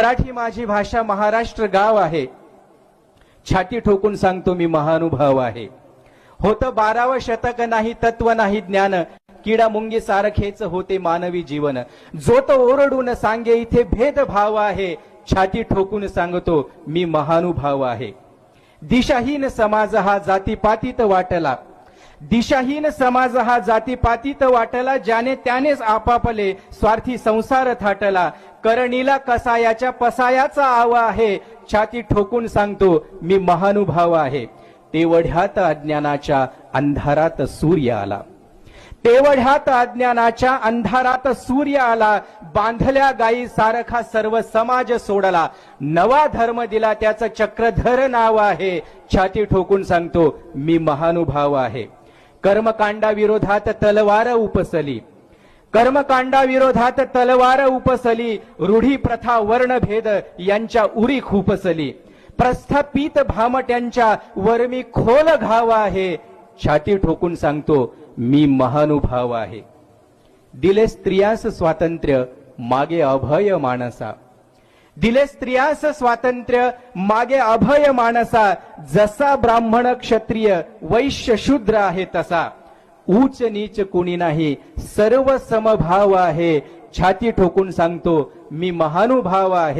मराठी माझी भाषा महाराष्ट्र गाव आहे. छाती ठोकून सांगतो मी महानुभाव आहे. होतं बारावं शतक नाही तत्व नाही ज्ञान. किडा मुंगी सारखेच होते मानवी जीवन. जो तो ओरडून सांगे इथे भेदभाव आहे. छाती ठोकून सांगतो मी महानुभाव आहे. दिशाहीन समाज हा जातीपातीत वाटला. दिशाहीन समाज हा जातीपातीत वाटला ज्याने त्यानेच आपापले स्वार्थी संसार थाटला. करणीला कसायाच्या पसायाचा आवा आहे. छाती ठोकून सांगतो मी महानुभाव आहे. तेवढ्यात अज्ञानाच्या अंधारात सूर्य आला. तेवढ्यात अज्ञानाच्या अंधारात सूर्य आला. बांधल्या गायी सारखा सर्व समाज सोडला. नवा धर्म दिला त्याचं चक्रधर नाव आहे. छाती ठोकून सांगतो मी महानुभाव आहे. कर्मकांडाविरोधात तलवार उपसली. कर्मकांडाविरोधात तलवार उपसली रूढी प्रथा वर्णभेद यांच्या उरी खुपसली. प्रस्थापित भामट्यांच्या वर्मी खोल घाव आहे. छाती ठोकून सांगतो मी महानुभाव आहे. दिले स्त्रियास स्वातंत्र्य मागे अभय माणसा दिले स्त्रियास स्वातंत्र्य मागे अभय माणसा जसा ब्राह्मण क्षत्रिय वैश्य शूद्र आहे तसा. ऊच नीच कुणी नाही सर्व समभाव आहे. छाती ठोकून सांगतो मी महानुभाव आहे.